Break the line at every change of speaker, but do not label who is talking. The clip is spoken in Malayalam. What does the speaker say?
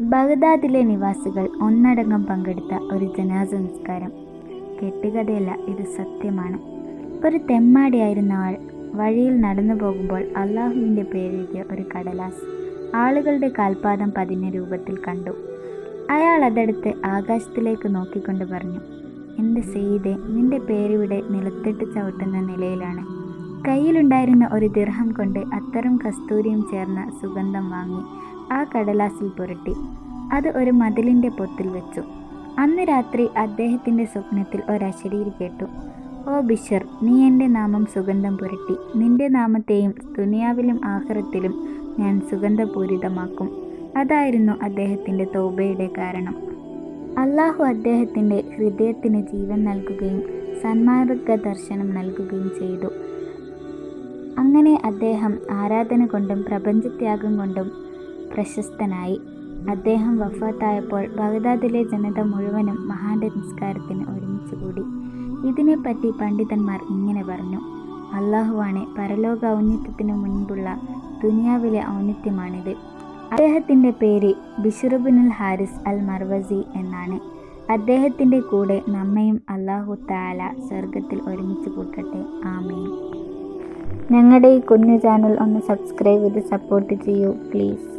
ബഗ്ദാദിലെ നിവാസികൾ ഒന്നടങ്കം പങ്കെടുത്ത ഒരു ജനാസ സംസ്കാരം കെട്ടുകഥയല്ല ഇത് സത്യമാണ്. ഒരു തെമ്മാടിയായിരുന്ന ആൾ വഴിയിൽ നടന്നു പോകുമ്പോൾ അള്ളാഹുവിന്റെ പേരെഴുതിയ ഒരു കടലാസ് ആളുകളുടെ കാൽപാദം പതിഞ്ഞ രൂപത്തിൽ കണ്ടു. അയാൾ അതെടുത്ത് ആകാശത്തിലേക്ക് നോക്കിക്കൊണ്ട് പറഞ്ഞു എന്റെ സെയ്തെ നിന്റെ പേരിവിടെ നിലത്തിട്ട് ചവിട്ടുന്ന നിലയിലാണ്. കയ്യിലുണ്ടായിരുന്ന ഒരു ദിർഹം കൊണ്ട് അത്തരം കസ്തൂരിയും ചേർന്ന സുഗന്ധം വാങ്ങി ആ കടലാസിൽ പുരട്ടി. അത് ഒരു മതിലിന്റെ പൊത്തിൽ വെച്ചു. അന്ന് രാത്രി അദ്ദേഹത്തിന്റെ സ്വപ്നത്തിൽ ഒരശരീരി കേട്ടു. ഓ ബിഷർ നീ എന്റെ നാമം സുഗന്ധം പുരട്ടി. നിന്റെ നാമത്തെയും ദുനിയാവിലും ആഹ്റത്തിലും ഞാൻ സുഗന്ധപൂരിതമാക്കും. അതായിരുന്നു അദ്ദേഹത്തിന്റെ തൗബയുടെ കാരണം. അള്ളാഹു അദ്ദേഹത്തിന്റെ ഹൃദയത്തിന് ജീവൻ നൽകുകയും സന്മാർഗ ദർശനം നൽകുകയും ചെയ്തു. അങ്ങനെ അദ്ദേഹം ആരാധന കൊണ്ടും പ്രപഞ്ചത്യാഗം കൊണ്ടും പ്രശസ്തനായി. അദ്ദേഹം വഫാത്തായപ്പോൾ ബഗ്ദാദിലെ ജനത മുഴുവനും മഹാന്റെ നിസ്കാരത്തിന് ഒരുമിച്ച് കൂടി. ഇതിനെപ്പറ്റി പണ്ഡിതന്മാർ ഇങ്ങനെ പറഞ്ഞു. അള്ളാഹുവാണ് പരലോക ഔന്നിത്യത്തിനു മുൻപുള്ള ദുനിയാവിലെ ഔന്നിത്യമാണിത്. അദ്ദേഹത്തിന്റെ പേര് ബിഷറുബിനുൽ ഹാരിസ് അൽ മർവസി എന്നാണ്. അദ്ദേഹത്തിന്റെ കൂടെ നമ്മയും അള്ളാഹു താല സ്വർഗത്തിൽ ഒരുമിച്ച് കൂട്ടട്ടെ. ആമീൻ. ഞങ്ങളുടെ ഈ കുഞ്ഞു ചാനൽ ഒന്ന് സബ്സ്ക്രൈബ് ചെയ്ത് സപ്പോർട്ട് ചെയ്യൂ പ്ലീസ്.